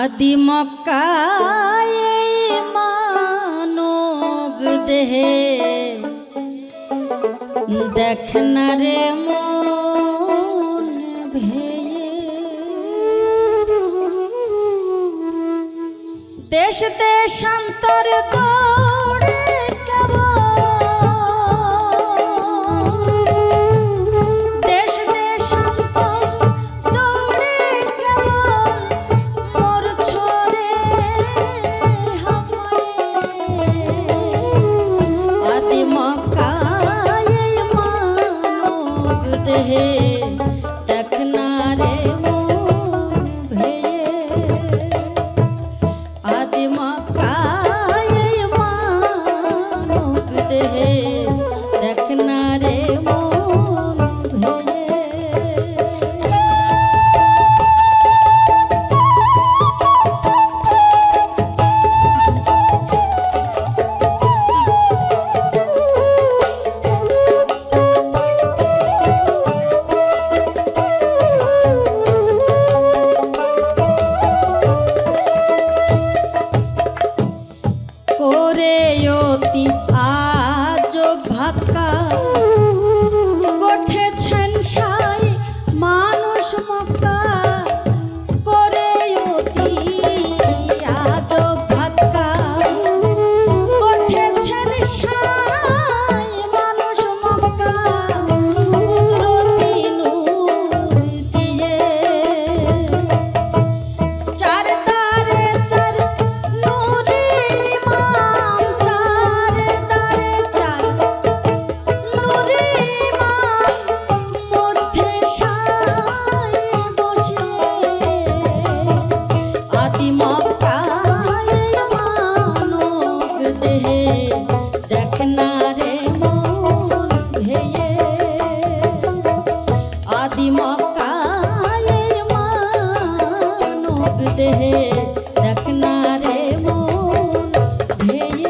আদি মক্কায় মানব দেহে। দেখ না রে মন দেশ দেশান্তর গো Thank you.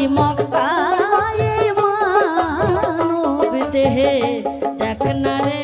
ওই মক্কায় মানব দেহে। দেখ না রে